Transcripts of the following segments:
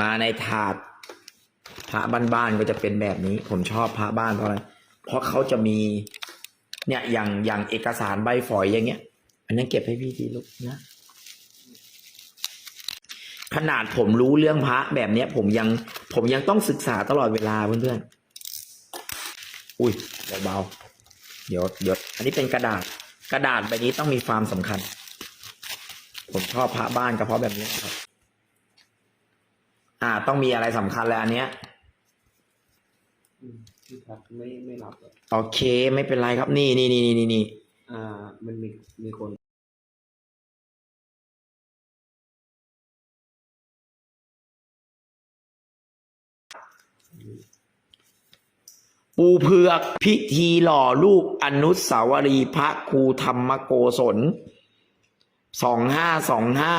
มาในถาดพระบ้านๆก็จะเป็นแบบนี้ ผมชอบพระบ้านเพราะอะไรเพราะเขาจะมีเนี่ยอย่างอย่างเอกสารใบฝอยอย่างเงี้ย อันนั้นเก็บให้พี่ทีลูกนะขนาดผมรู้เรื่องพระแบบเนี้ย ผมยังผมยังต้องศึกษาตลอดเวลาเพื่อนๆอุ้ยเบาๆเดี๋ยวเดี๋ยวอันนี้เป็นกระดาษกระดาษใบนี้ต้องมีความสำคัญ ผมชอบพระบ้านก็เพราะแบบนี้ครับ อ่า ต้องมีอะไรสำคัญแล้วอันเนี้ย อืมพี่ทักไม่ไม่รับอะโอเค ไม่เป็นไรครับ นี่นี่นี่นี่นี่นี่อ่า มันมีมีคน ปูเผือกพิธีหล่อรูปอนุสาวรีย์พระครูธรรมโกศลสองห้าสองห้า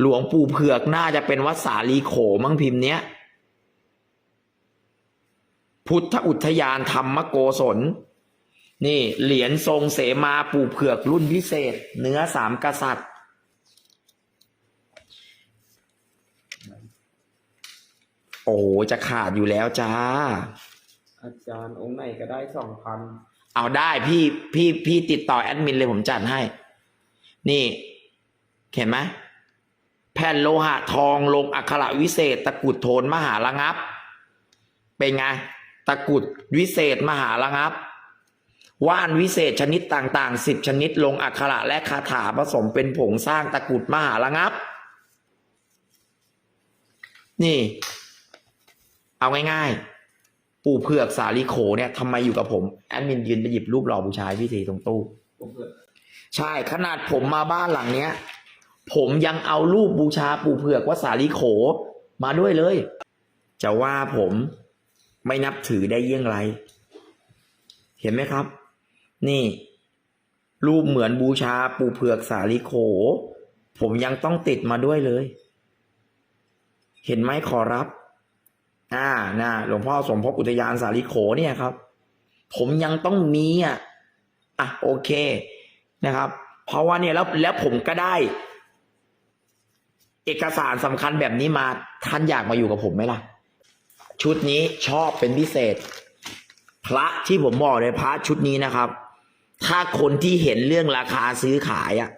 หลวงปู่เผือกน่าจะเป็นวัดสาลีโขมั้งพิมพ์เนี้ย พุทธอุทยานธรรมโกศล นี่เหรียญทรงเสมาปู่เผือกรุ่นพิเศษ เนื้อสามกษัตริย์ โอ้จะขาดอยู่แล้วจ้า อาจารย์องค์ไหนก็ได้สองพันเอาได้พี่พี่พี่ติดต่อแอดมินเลยผมจัดให้ นี่ เห็นไหม แผ่นโลหะทองลงอักขระวิเศษ ตะกรุดโทนมหาระงับ เป็นไง ตะกรุดวิเศษมหาระงับ ว่านวิเศษชนิดต่างๆสิบชนิดลงอักขระและคาถาผสมเป็นผงสร้างตะกรุดมหาระงับ นี่ เอาง่ายๆ ปู่เผือกสาลีโขเนี่ยทำไมอยู่กับผมแอดมินยืนไปหยิบรูปหล่อบูชายพี่ทีตรงตู้ผมเพื่อใช่ขนาดผมมาบ้านหลังเนี้ย ผมยังเอารูปบูชาปู่เผือกวัดสาลีโขมาด้วยเลย จะว่าผมไม่นับถือได้เยี่ยงไร เห็นไหมครับ นี่ รูปเหมือนบูชาปู่เผือกสาลีโข ผมยังต้องติดมาด้วยเลย เห็นไหมขอรับ อ่านะหลวงพ่อสมภพอุทยานสาลีโขเนี่ยครับ ผมยังต้องมีอะอะโอเคนะครับ เพราะว่าเนี่ยแล้วแล้วผมก็ได้ เอกสารสำคัญแบบนี้มาท่านอยากมาอยู่กับผมไหมล่ะ ชุดนี้ชอบเป็นพิเศษ พระที่ผมบอกเลยพระชุดนี้นะครับ ถ้าคนที่เห็นเรื่องราคาซื้อขายอะ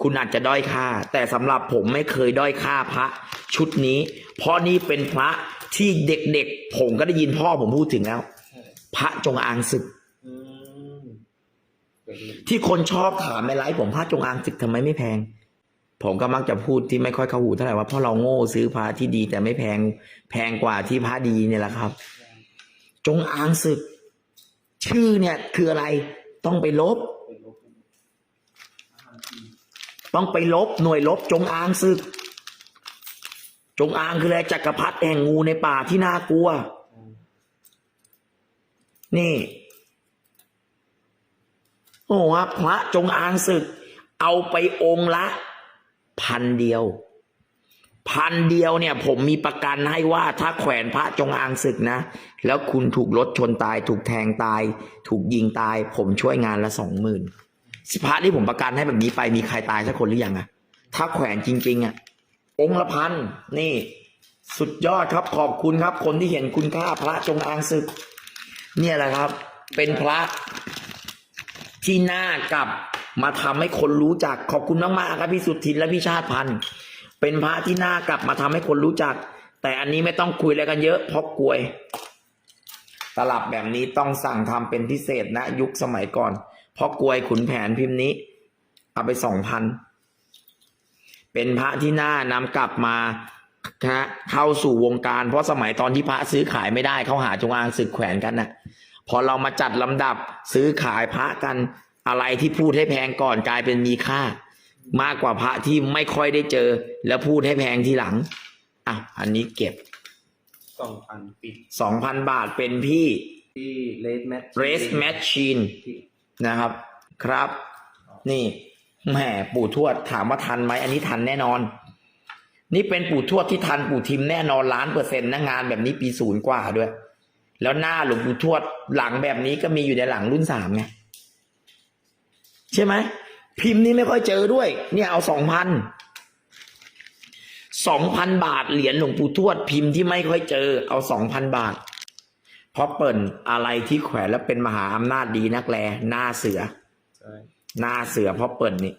คุณอาจจะด้อยค่า แต่สำหรับผมไม่เคยด้อยค่าพระ ชุดนี้ เพราะนี่เป็นพระที่เด็กๆ ผมก็ได้ยินพ่อผมพูดถึงแล้วใช่พระจงอางศึกอืมเป็นเหมือนที่คนชอบถามในไลฟ์ผมพระจงอางศึกทำไมไม่แพง ผมก็มักจะพูดที่ไม่ค่อยเข้าหูเท่าไหร่ว่าเพราะเราโง่ซื้อพระที่ดี แต่ไม่แพงแพงกว่าที่พระดีเนี่ยแหละครับ จงอางศึก ชื่อเนี่ยคืออะไร ต้องไปลบ ต้องไปลบหน่วยลบ จงอางศึก จงอางคืออะไรจักรพรรดิแห่งงูในป่าที่น่ากลัว นี่โอ้โหพระจงอางศึก เอาไปองค์ละ พันเดียว พันเดียวเนี่ย ผมมีประกันให้ว่าถ้าแขวนพระจงอางศึกนะ แล้วคุณถูกรถชนตาย ถูกแทงตาย ถูกยิงตาย ผมช่วยงานละสองหมื่นสิพระที่ผมประกันให้แบบนี้ไปมีใครตายสักคนหรือยังอะถ้าแขวนจริง ๆอะองค์ละพันนี่ สุดยอดครับขอบคุณครับ คนที่เห็นคุณค่าพระจงอางศึก เนี่ยแหละครับ เป็นพระที่น่ากับ มาทำให้คนรู้จักขอบคุณมากๆครับพี่สุทินและพี่ชาติพันธ์เป็นพระที่น่ากลับมาทำให้คนรู้จัก แต่อันนี้ไม่ต้องคุยอะไรกันเยอะเพราะกลวย ตลับแบบนี้ต้องสั่งทำเป็นพิเศษนะ ยุคสมัยก่อนเพราะกลวยขุนแผนพิมพ์นี้ เอาไปสองพันเป็นพระที่น่านำกลับมานะเข้าสู่วงการ เพราะสมัยตอนที่พระซื้อขายไม่ได้เขาหาจงอางศึกแขวนกันนะพอเรามาจัดลำดับซื้อขายพระกัน อะไรที่พูดให้แพงก่อนกลายเป็นมีค่า มากกว่าพระที่ไม่ค่อยได้เจอ แล้วพูดให้แพงทีหลังอะอันนี้เก็บสองพันปิดสองพันบาทเป็นพี่ที่เลดแมท Race Machine ที่นะครับ ครับ นี่แหมปู่ทวดถามว่าทันไหมอันนี้ทันแน่นอน นี่เป็นปู่ทวดที่ทันปู่ทิมแน่นอนล้านเปอร์เซ็นต์นะงานแบบนี้ปีศูนย์กว่าด้วย แล้วหน้าหลวงปู่ทวดหลังแบบนี้ก็มีอยู่ในหลังรุ่นสามไง ใช่ไหมพิมพ์นี้ไม่ค่อยเจอด้วย เนี่ยเอาสองพันสองพันบาทเหรียญหลวงปู่ทวดพิมพ์ที่ไม่ค่อยเจอ เอาสองพันบาท เพราะเปิ่นอะไรที่แขวนแล้วเป็นมหาอำนาจดีนักแลหน้าเสือใช่หน้าเสือเพราะเปิ่นนี่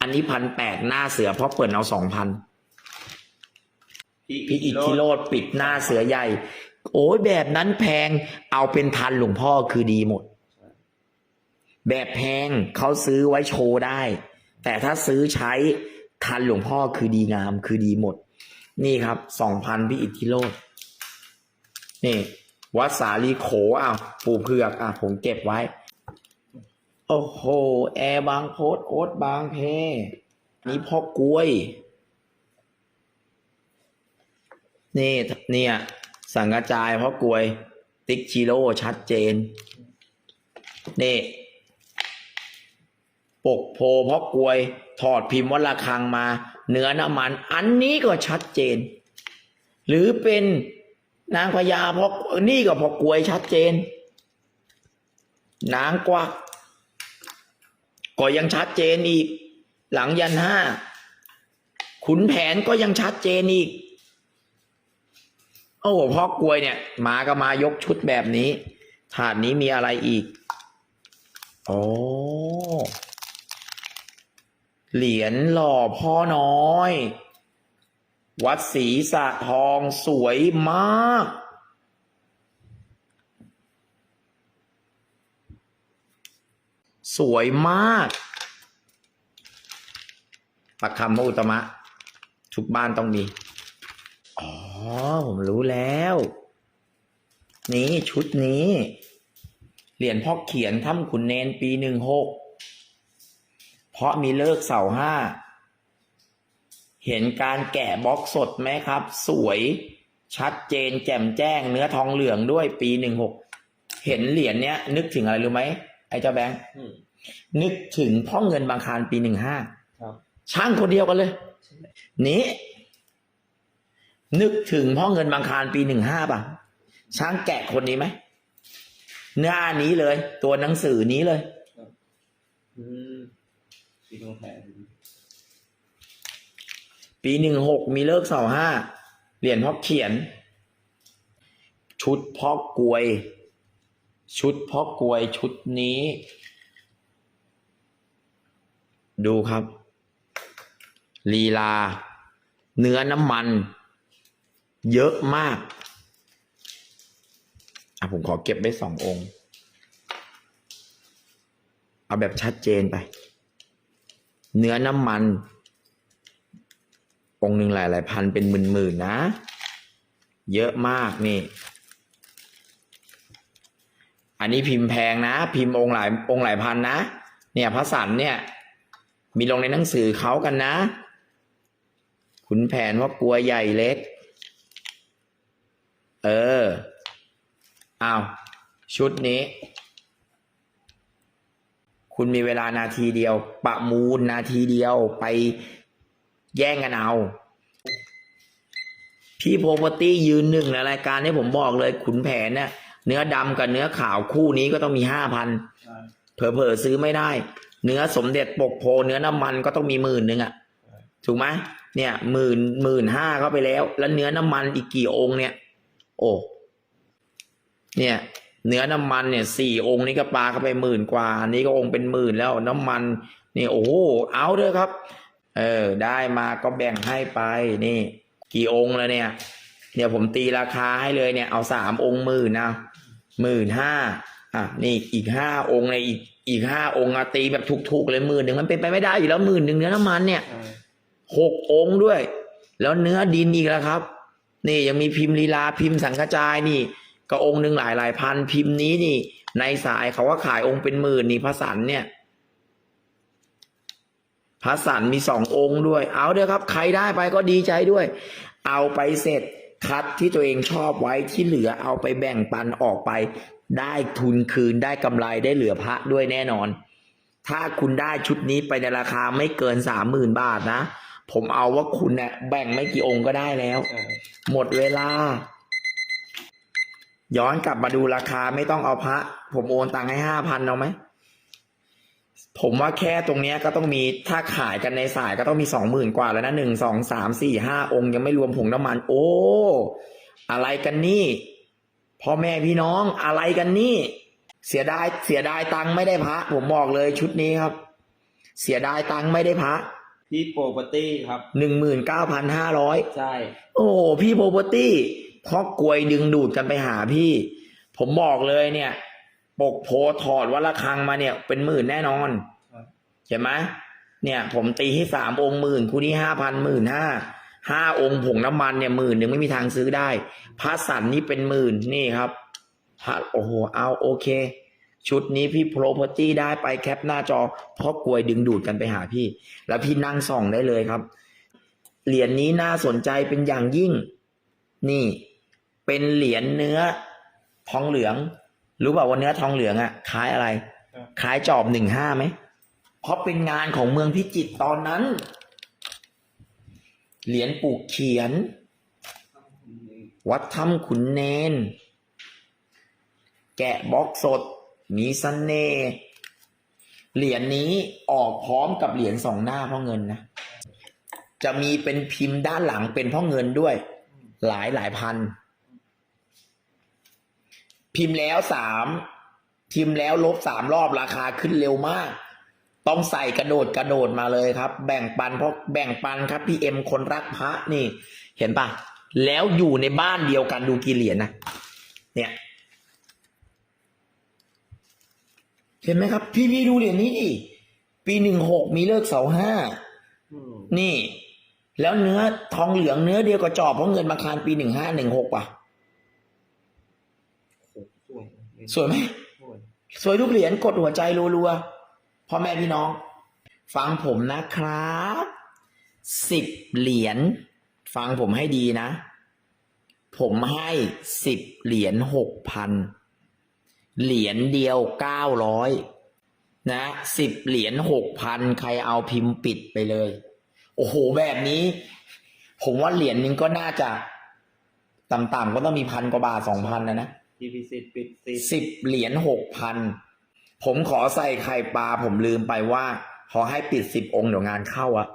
อันนี้พันแปดหน้าเสือเพราะเปิ่นเอาสองพันพี่อิทธิโรดปิดหน้าเสือใหญ่ โอ้ยแบบนั้นแพงเอาเป็นทันหลวงพ่อคือดีหมด แบบแพงเขาซื้อไว้โชว์ได้ แต่ถ้าซื้อใช้ทันหลวงพ่อคือดีงามคือดีหมด นี่ครับสองพันพี่อิทธิโรดนี่ วัดสาลีโขอะปูเผือกอะผมเก็บไว้ โอ้โห แอร์บางโพสโอ๊ตบางเพนี่พ่อกล้วย นี่เนี่ย สังกระจายพราะกล้วย ติ๊กชิโร่ชัดเจน นี่ ปกโพเพราะกลวย ถอดพิมพ์วัดระฆังมาเนื้อน้ำมัน อันนี้ก็ชัดเจน หรือเป็นนางพญาเพราะนี่ก็เพราะกลวยชัดเจน นางกวักก็ยังชัดเจนอีก หลังยันห้าขุนแผนก็ยังชัดเจนอีกโอ้โหพ่อกลวยเนี่ย มาก็มายกชุดแบบนี้ ถาดนี้มีอะไรอีก โอ้ เหรียญหล่อพ่อน้อย วัดศรีสะทองสวยมาก สวยมากประคำพระอุตตมะ ทุกบ้านต้องมี อ๋อ ผมรู้แล้ว นี่ชุดนี้ เหรียญพ่อเขียนถ้ำขุนเนนปีหนึ่งหก เพราะมีเลิกเสาห้า เห็นการแกะบล็อกสดไหมครับ สวยชัดเจนแจ่มแจ้ง เนื้อทองเหลืองด้วยปีหนึ่งหกเห็นเหรียญเนี้ย นึกถึงอะไรรู้ไหมไอ้เจ้าแบงค์อืมนึกถึงพ่อเงินบางคารปีหนึ่งห้าครับช่างคนเดียวกันเลย นี้ นึกถึงพ่อเงินบางคารปีหนึ่งห้าป่ะ ช่างแกะคนนี้ไหมหน้านี้เลย ตัวหนังสือนี้เลย อืมพี่ต้องแผนปีหนึ่งหกมีเลิกเสาห้าเหรียญพ่อเขียน ชุดพ่อกลวย ชุดพ่อกลวยชุดนี้ ดูครับ ลีลา เนื้อน้ำมัน เยอะมาก อะผมขอเก็บไว้สององค์ เอาแบบชัดเจนไป เนื้อน้ำมัน องค์หนึ่งหลายหลายพันเป็นหมื่นหมื่นนะ เยอะมากนี่ อันนี้พิมพ์แพงนะ พิมพ์องค์หลายองค์หลายพันนะ เนี่ยพระสันเนี่ย มีลงในหนังสือเขากันนะ ขุนแผนว่ากลัวใหญ่เล็ก เออ อ้าว ชุดนี้ คุณมีเวลานาทีเดียว ประมูลนาทีเดียวไปแย่งกันเอาพี่โพปตี้ยืนหนึ่งในรายการที่ผมบอกเลยขุนแผนเนี่ยเนื้อดำกับเนื้อขาวคู่นี้ก็ต้องมีห้าพันเผลอๆซื้อไม่ได้ เนื้อสมเด็จปกโพ เนื้อน้ำมันก็ต้องมีหมื่นหนึ่งอะถูกไหมเนี่ยหมื่นหมื่นห้าเข้าไปแล้ว แล้วเนื้อน้ำมันอีกกี่องค์เนี่ย โอ้เนี่ย เนื้อน้ำมันเนี่ยสี่องค์นี้ก็ปลาเข้าไปหมื่นกว่า อันนี้ก็องค์เป็นหมื่นแล้วน้ำมันนี่โอ้โหเอาเถอะครับ เออ ได้มาก็แบ่งให้ไปนี่ กี่องค์แล้วเนี่ยเนี่ยวผมตีราคาให้เลยเนี่ยเอาสามองค์หมื่นนะหมื่นห้าอะนี่อีกห้าองค์เลยอีกอีกห้าองค์อะตีแบบถูกๆเลยหมื่นหนึ่งมันเป็นไปไม่ได้อยู่แล้วหมื่นหนึ่งเนื้อน้ำมันเนี่ยหกองค์ด้วย แล้วเนื้อดินอีกแล้วครับ นี่ยังมีพิมพ์ลีลาพิมพ์สังกระจายนี่ ก็องค์หนึ่งหลายหลายพันพิมพ์นี้นี่ ในสายเขาว่าขายองค์เป็นหมื่นนี่พระสันเนี่ยพระสันมีสององค์ด้วย เอาเด้อครับ ใครได้ไปก็ดีใจด้วย เอาไปเสร็จคัดที่ตัวเองชอบไว้ที่เหลือเอาไปแบ่งปันออกไป ได้ทุนคืนได้กำไรได้เหลือพระด้วยแน่นอน ถ้าคุณได้ชุดนี้ไปในราคาไม่เกินสามหมื่นบาทนะ ผมเอาว่าคุณเนี่ยแบ่งไม่กี่องค์ก็ได้แล้วใช่หมดเวลา ย้อนกลับมาดูราคาไม่ต้องเอาพระ ผมโอนตังค์ให้ห้าพันเอาไหม ผมว่าแค่ตรงเนี้ยก็ต้องมีถ้าขายกันในสายก็ต้องมีสองหมื่นกว่าแล้วนะหนึ่งสองสามสี่ห้าองค์ยังไม่รวมผงน้ำมัน โอ้ อะไรกันนี่พ่อแม่พี่น้องอะไรกันนี่ เสียดายเสียดายตังค์ไม่ได้พระ ผมบอกเลยชุดนี้ครับ เสียดายตังค์ไม่ได้พระพี่โปรปตี้ครับหนึ่งหมื่นเก้าพันห้าร้อยใช่ โอ้โหพี่โปรโปตี้ เพราะกลวยดึงดูดกันไปหาพี่ ผมบอกเลยเนี่ย ปกโพถอดวัดระฆังมาเนี่ย เป็นหมื่นแน่นอนเห็นไหมเนี่ย ผมตีให้สามองค์หมื่นคู่นี้ห้าพันหมื่นห้าห้าองค์ผงน้ำมันเนี่ยหมื่นหนึ่งไม่มีทางซื้อได้ พระสันนี่เป็นหมื่นนี่ครับพระโอ้โหเอาโอเค ชุดนี้พี่โปรโพตี้ได้ไปแคปหน้าจอ เพราะกลวยดึงดูดกันไปหาพี่ แล้วพี่นั่งส่องได้เลยครับ เหรียญนี้น่าสนใจเป็นอย่างยิ่ง นี่ เป็นเหรียญเนื้อทองเหลือง รู้เปล่าว่าเนื้อทองเหลืองอะคล้ายอะไร คล้ายจอบหนึ่งห้าไหมเพราะเป็นงานของเมืองพิจิตรตอนนั้น เหรียญปลูกเขียน วัดถ้ำขุนเนน แกะบล็อกสด มีสเสน่ห์เหรียญนี้ออกพร้อมกับเหรียญสองหน้าพ่อเงินนะ จะมีเป็นพิมพ์ด้านหลังเป็นพ่อเงินด้วย หลายหลายพัน พิมพ์แล้วสามพิมพ์แล้วลบสามรอบราคาขึ้นเร็วมาก ต้องใส่กระโดดกระโดดมาเลยครับ แบ่งปันเพราะแบ่งปันครับพี่เอ็มคนรักพระนี่ เห็นปะแล้วอยู่ในบ้านเดียวกันดูกี่เหรียญนะเนี่ยเห็นไหมครับ พี่พี่ดูเหรียญนี้ดิปีหนึ่งหกมีเลิกเสาห้าอืมนี่ แล้วเนื้อทองเหลืองเนื้อเดียวกับจอบเพราะเงินมาคารปีหนึ่งห้าหนึ่งหกป่ะ โอ้สวย สวยไหมสวยสวยทุกเหรียญกดหัวใจรัวๆพ่อแม่พี่น้อง ฟังผมนะครับสิบเหรียญฟังผมให้ดีนะ ผมให้สิบเหรียญหกพันเหรียญเดียวเก้าร้อยนะสิบเหรียญหกพันใครเอาพิมพ์ปิดไปเลย โอ้โหแบบนี้ ผมว่าเหรียญหนึ่งก็น่าจะ ต่ำๆก็ต้องมีพันกว่าบาทสองพันนะนะ พี่พิสิทธิ์ปิดสิทธิ์สิบเหรียญหกพันผมขอใส่ไข่ปลา ผมลืมไปว่า ขอให้ปิดสิบองค์เดี๋ยวงานเข้าอะ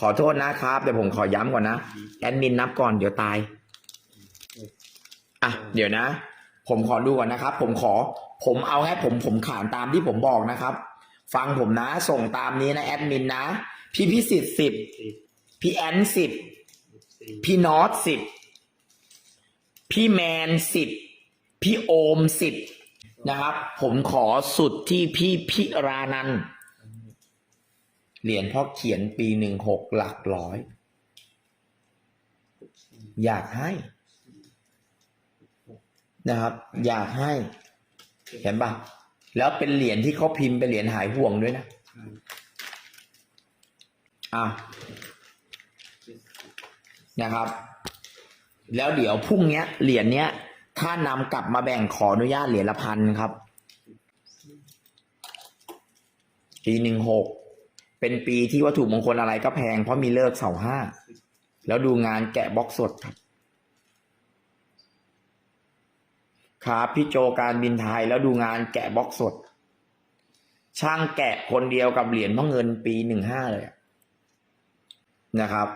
ขอโทษนะครับ แต่ผมขอย้ำก่อนนะ แอดมินนับก่อนเดี๋ยวตาย อะ เดี๋ยวนะ ผมขอดูก่อนนะครับ ผมขอ ผมเอาให้ผมผมขานตามที่ผมบอกนะครับ ฟังผมนะ ส่งตามนี้นะแอดมินนะ พี่พิสิทธิ์สิบสิทธิ์พี่แอนสิบสิทธิ์พี่นอตสิบพี่แมนสิบ พี่โอมสิบนะครับ ผมขอสุดที่พี่พิรานันเหรียญพ่อเขียนปีหนึ่งหกหลักร้อย อยากให้ นะครับ อยากให้ เห็นปะแล้วเป็นเหรียญที่เขาพิมพ์เป็นเหรียญหายห่วงด้วยนะอะนะครับ แล้วเดี๋ยวพรุ่งนี้เหรียญเนี้ย ถ้านำกลับมาแบ่งขออนุญาตเหรียญละพันครับ ปีหนึ่งหกเป็นปีที่วัตถุมงคลอะไรก็แพงเพราะมีเลิกเสาห้า แล้วดูงานแกะบล็อกสดครับครับพี่โจการบินไทยแล้วดูงานแกะบล็อกสด ช่างแกะคนเดียวกับเหรียญพ่อเงินปีหนึ่งห้าเลยนะครับ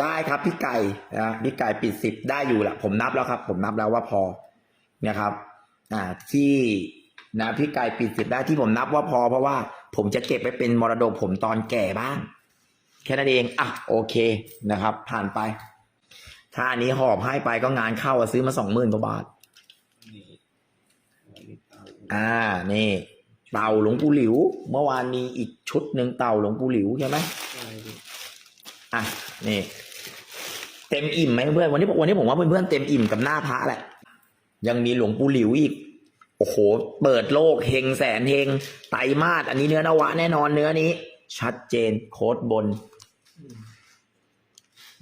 ได้ครับพี่ไก่นะพี่ไก่ปิดสิบได้อยู่แหละผมนับแล้วครับ ผมนับแล้วว่าพอนะครับ อ่าที่นะพี่ไก่ปิดสิบได้ที่ผมนับว่าพอ เพราะว่าผมจะเก็บไว้เป็นมรดกผมตอนแก่บ้าง แค่นั้นเองอะโอเคนะครับ ผ่านไป ถ้าอันนี้หอบให้ไปก็งานเข้าอะซื้อมาสองหมื่นกว่าบาทนี่อันนี้เตาอ่านี่ เต่าหลวงปู่หลิว เมื่อวานมีอีกชุดหนึ่งเต่าหลวงปู่หลิวใช่ไหมใช่พี่อะนี่ เต็มอิ่มไหมเพื่อนวันนี้วันนี้ผมว่าเพื่อนๆเต็มอิ่มกับหน้าพระแหละ ยังมีหลวงปู่หลิวอีก โอ้โห เปิดโลกเฮงแสนเฮงไตมาสอันนี้เนื้อนวะแน่นอนเนื้อนี้ ชัดเจนโค้ดบน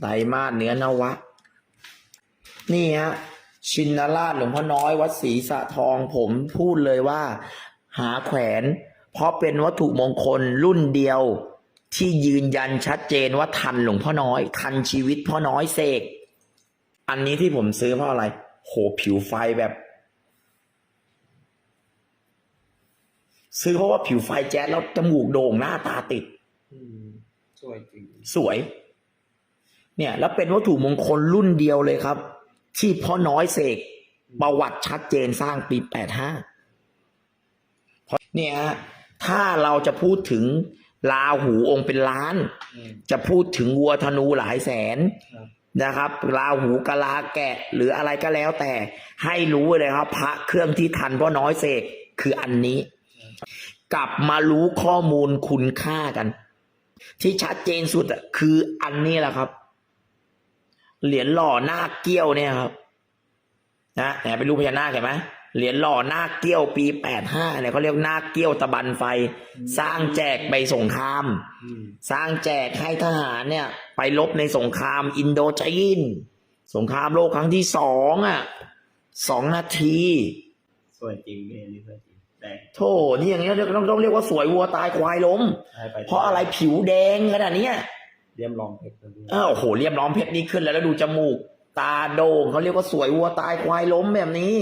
ไตมาสเนื้อนวะ นี่ฮะชินราชหลวงพ่อน้อยวัดศรีสะทองผมพูดเลยว่า หาแขวน เพราะเป็นวัตถุมงคลรุ่นเดียว ที่ยืนยันชัดเจนว่าทันหลวงพ่อน้อย ทันชีวิตพ่อน้อยเสก อันนี้ที่ผมซื้อเพราะอะไร โหผิวไฟแบบ ซื้อเพราะว่าผิวไฟแจ๊สแล้วจมูกโด่งหน้าตาติดอืมสวยจริงสวย เนี่ย แล้วเป็นวัตถุมงคลรุ่นเดียวเลยครับ ที่พ่อน้อยเสกประวัติชัดเจนสร้างปีแปดห้าเนี่ยฮะถ้าเราจะพูดถึง ลาหูองค์เป็นล้านอืมจะพูดถึงวัวธนูหลายแสนครับนะครับลาหูกะลาแกะ หรืออะไรก็แล้วแต่ให้รู้ไว้เลยครับ พระเครื่องที่ทันพ่อน้อยเสกคืออันนี้ กลับมารู้ข้อมูลคุณค่ากัน ที่ชัดเจนสุดอะคืออันนี้แหละครับ เหรียญหล่อหน้าคเกี้ยวเนี่ยครับ นะไหนเป็นรูปพญานาคเห็นไหม เหรียญหล่อหน้าคเกี้ยวปีแปดห้าเนี่ยเขาเรียกหน้าคเกี้ยวตะบันไฟ สร้างแจกไปสงครามอืมสร้างแจกให้ทหารเนี่ย ไปรบในสงครามอินโดจีนสงครามโลกครั้งที่สองอะสองนาที สวยจริงเนี่ยนี่สวยจริงแต่โธ่นี่อย่างเงี้ยต้องต้องเรียกว่าสวยวัวตายควายล้มให้ไปเพราะอะไรผิวแดงขนาดเนี้ยเรียมลองเพชรตัวนี้อ้าวโอ้โหเรียบร้อมเพชรนี่ขึ้นแล้วแล้วดูจมูก ตาโด่งเขาเรียกว่าสวยวัวตายควายล้มแบบนี้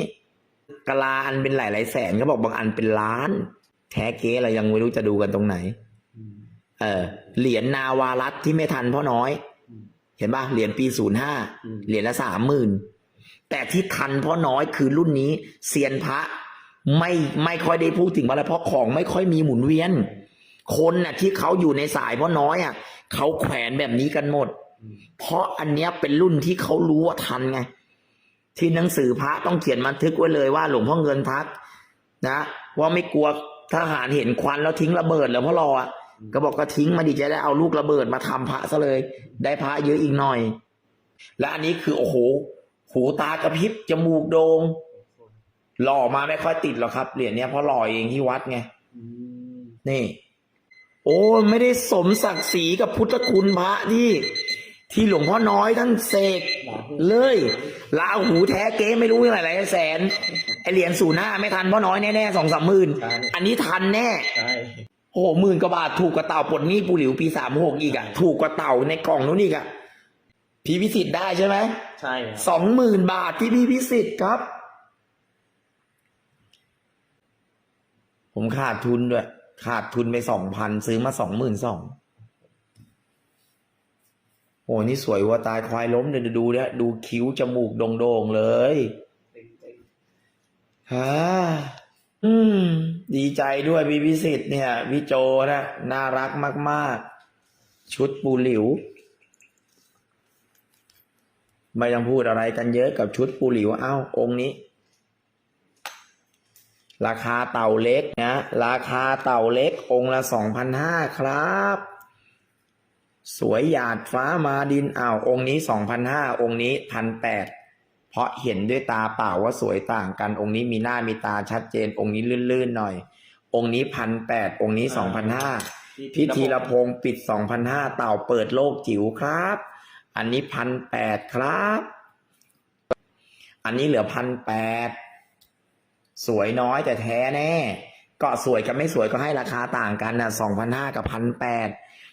กะลาอันเป็นหลายหลายๆแสนเขาบอกบางอันเป็นล้าน แท้เก๊เรายังไม่รู้จะดูกันตรงไหนอืมเออ เหรียญนาวารัตที่ไม่ทันพ่อน้อยอืมเห็นป่ะเหรียญปีศูนย์ห้าอืมเหรียญละสามหมื่นแต่ที่ทันพ่อน้อยคือรุ่นนี้เซียนพระไม่ไม่ค่อยได้พูดถึงอะไรเพราะของไม่ค่อยมีหมุนเวียน คนน่ะ ที่เขาอยู่ในสายพ่อน้อยอะเขาแขวนแบบนี้กันหมดอืมเพราะอันเนี้ยเป็นรุ่นที่เขารู้ว่าทันไง ที่หนังสือพระต้องเขียนบันทึกไว้เลยว่าหลวงพ่อเงินทัก นะว่าไม่กลัวทหารเห็นควันแล้วทิ้งระเบิดแล้วพ่อรออะก็บอกก็ทิ้งมาดิจะได้เอาลูกระเบิดมาทำพระซะเลย ได้พระเยอะอีกหน่อย และอันนี้คือโอ้โหหูตากระพริบจมูกโดง่งหล่อมาไม่ค่อยติดหรอกครับเหรียญเนี้ยเพราะหล่อเองที่วัดไงนี่ โอ้ไม่ได้สมศักดิ์ศรีกับพุทธคุณพระที่ ที่หลวงพ่อน้อยท่านเสก เลยลาหูแท้เก๊ไม่รู้เท่าไหร่หลายแสนไอเหรียญศูนย์ห้าไม่ทันพ่อน้อยแน่ๆสองสามหมื่นใช่อันนี้ทันแน่ใช่โอ้โหหมื่นกว่าบาทถูกกว่าเต่าปลดหนี้ปูหลิวปีสามหกอีกอะถูกกว่าเต่าในกล่องนู้นอีกอะพี่พิสิทธิ์ได้ใช่ไหมใช่ครับสองหมื่นบาทที่พี่พิสิทธิ์ครับ ผมขาดทุนด้วย ขาดทุนไปสองพันซื้อมาสองหมื่นสองโอ้นี่สวยวัวตายควายล้มเดี๋ยวดูเนี่ยดูคิ้วจมูกโด่งๆเลยฮ่าอืม ดีใจด้วยพี่พิสิทธิ์เนี่ยพี่โจนะน่ารักมาก ๆ ชุดปูหลิว ไม่ต้องพูดอะไรกันเยอะกับชุดปูหลิวเอ้า องค์นี้ ราคาเต่าเล็กนะ ราคาเต่าเล็กองค์ละสองพันห้าครับ สวยหยาดฟ้ามาดินอ้าวองค์นี้สองพันห้าองค์นี้พันแปดเพราะเห็นด้วยตาเปล่าว่าสวยต่างกัน องค์นี้มีหน้ามีตาชัดเจน องค์นี้ลื่นๆหน่อย องค์นี้พันแปดองค์นี้สองพันห้าพิธีละพงศ์ปิดสองพันห้าเต่าเปิดโลกจิ๋วครับ อันนี้พันแปดครับ อันนี้เหลือพันแปดสวยน้อยแต่แท้แน่ ก็สวยกับไม่สวยก็ให้ราคาต่างกันนะสองพันห้ากับพันแปด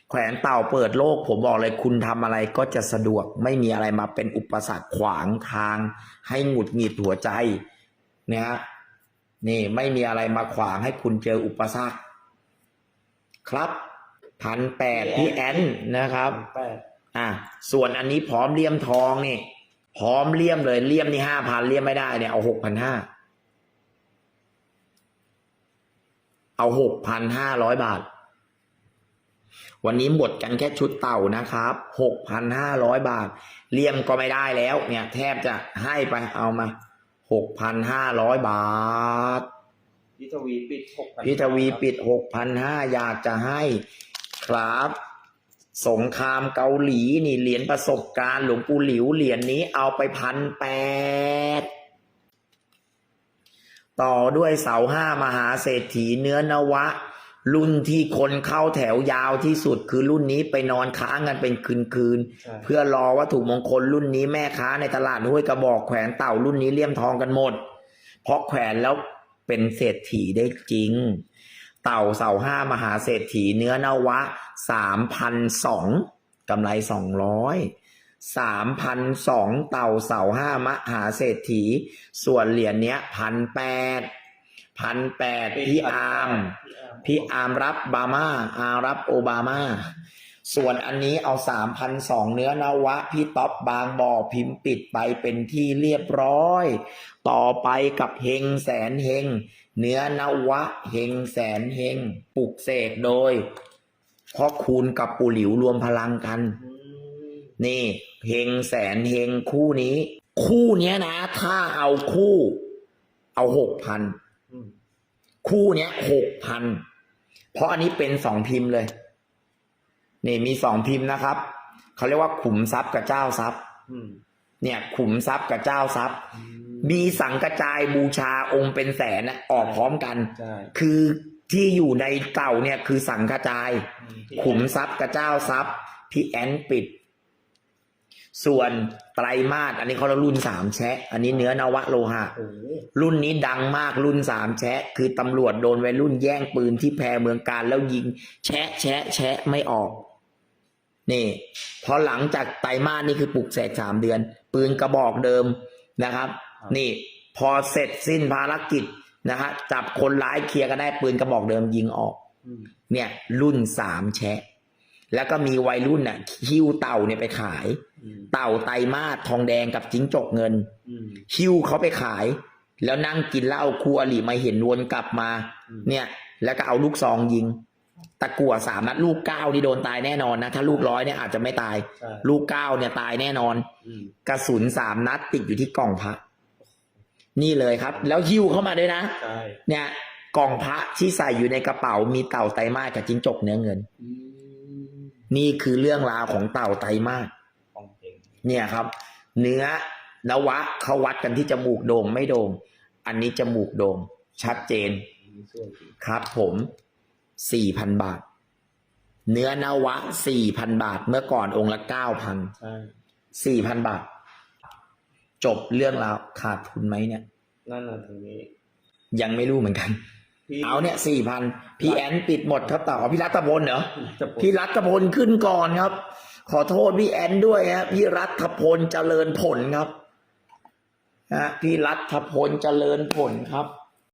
แขวนเต่าเปิดโลก ผมบอกเลยคุณทำอะไรก็จะสะดวกไม่มีอะไรมาเป็นอุปสรรคขวางทาง ให้หงุดหงิดหัวใจเนี่ยฮะนี่ไม่มีอะไรมาขวางให้คุณเจออุปสรรค ครับพันแปดพี่แอนนะครับพันแปดอะส่วนอันนี้พร้อมเลี่ยมทองนี่พร้อมเลี่ยมเลยเลี่ยมนี่ห้าพันเลี่ยมไม่ได้เนี่ยเอาหกพันห้าเอาหกพันห้าร้อยบาท วันนี้หมดกันแค่ชุดเต่านะครับหกพันห้าร้อยบาท เลี่ยมก็ไม่ได้แล้ว เนี่ยแทบจะให้ไปเอามาหกพันห้าร้อยบาท พิทวีปิดหกพันพิทวีปิดหกพันห้าอยากจะให้ครับ สงครามเกาหลีนี่เหรียญประสบการณ์หลวงปู่หลิวเหรียญนี้เอาไปพันแปดต่อด้วยเสาห้ามหาเศรษฐีเนื้อนวะ รุ่นที่คนเข้าแถวยาวที่สุดคือรุ่นนี้ไปนอนค้างกันเป็นคืนคืนๆใช่เพื่อรอวัตถุมงคลรุ่นนี้แม่ค้าในตลาดห้วยกระบอกแขวนเต่ารุ่นนี้เลี่ยมทองกันหมด เพราะแขวนแล้วเป็นเศรษฐีได้จริง เต่าเสาห้ามหาเศรษฐีเนื้อนวะสามพันสองกำไรสองร้อยสามพันสองเต่าเสาห้ามหาเศรษฐี ส่วนเหรียญเนี้ยพันแปด พันแปดพี่อาร์มพี่อาร์มรับบามาอาร์รับโอบามา ส่วนอันนี้เอาสามพันสองเนื้อนวะ พี่ต๊อปบางบ่อพิมพ์ปิดไปเป็นที่เรียบร้อย ต่อไปกับเฮงแสนเฮง เนื้อนวะเฮงแสนเฮงปลุกเสกโดยพ่อคูณกับปู่หลิวรวมพลังกันอืมนี่เฮงแสนเฮงคู่นี้ คู่เนี้ยนะ ถ้าเอาคู่ เอาหกพันอืม คู่เนี้ยหกพันเพราะอันนี้เป็นสองพิมพ์เลย นี่มีสองพิมพ์นะครับ เขาเรียกว่าขุมทรัพย์กับเจ้าทรัพย์อืมเนี่ย ขุมทรัพย์กับเจ้าทรัพย์อืมมีสังกระจายบูชาองค์เป็นแสนนะออกพร้อมกันใช่คือที่อยู่ในเก่าเนี่ยคือสังกระจายอืมขุมทรัพย์กับเจ้าทรัพย์พี่แอนปิด ส่วนไตรมาสอันนี้เขาเรียกรุ่นสามแชะ อันนี้เนื้อนวะโลหะโอ้โหรุ่นนี้ดังมากรุ่นสามแชะ คือตำรวจโดนวัยรุ่นแย่งปืนที่แพรเมืองการแล้วยิง แชะแชะแชะไม่ออก นี่ พอหลังจากไตรมาสนี่คือปลุกเสกสามเดือน ปืนกระบอกเดิมนะครับ นี่พอเสร็จสิ้นภารกิจนะฮะจับคนร้ายเคลียร์กันได้ปืนกระบอกเดิมยิงออกอืมเนี่ย รุ่นสามแชะ แล้วก็มีวัยรุ่นน่ะคิ้วเต่าเนี่ยไปขายอืมเต่าไตรมาสทองแดงกับจิ้งจกเงินอืมคิ้วเขาไปขาย แล้วนั่งกินเหล้าครูอลีมาเห็นวนกลับมาอืมเนี่ย แล้วก็เอาลูกซองยิง ตะกั่วสามนัดลูกเก้านี่โดนตายแน่นอนนะถ้าลูกร้อยเนี่ยอาจจะไม่ตายใช่ลูกเก้าเนี่ยตายแน่นอนอืมกระสุนสามนัดติดอยู่ที่กล่องพระนี่เลยครับ แล้วหิ้วเข้ามาด้วยนะใช่เนี่ยกล่องพระที่ใส่อยู่ในกระเป๋ามีเต่าไตรมาสกับจิ้งจกเนื้อเงิน อืม นี่คือเรื่องราวของเต่าไตรมาสของเก่งเนี่ยครับ เนื้อนวะเขาวัดกันที่จมูกโด่งไม่โด่ง อันนี้จมูกโด่ง ชัดเจนอันนี้สวยจริงครับผมสี่พันบาท เนื้อนวะสี่พันบาท เมื่อก่อนองค์ละเก้าพันใช่สี่พันบาท จบเรื่องราวขาดทุนไหมเนี่ย นั่นน่ะตรงนี้ ยังไม่รู้เหมือนกันพี่ เอาเนี่ยสี่พันพี่แอนปิดหมดครับต่อพี่รัตพลเหรอจะปลดพี่รัฐพลขึ้นก่อนครับ ขอโทษพี่แอนด้วยฮะพี่รัฐพลเจริญผลครับนะพี่รัฐพลเจริญผลครับ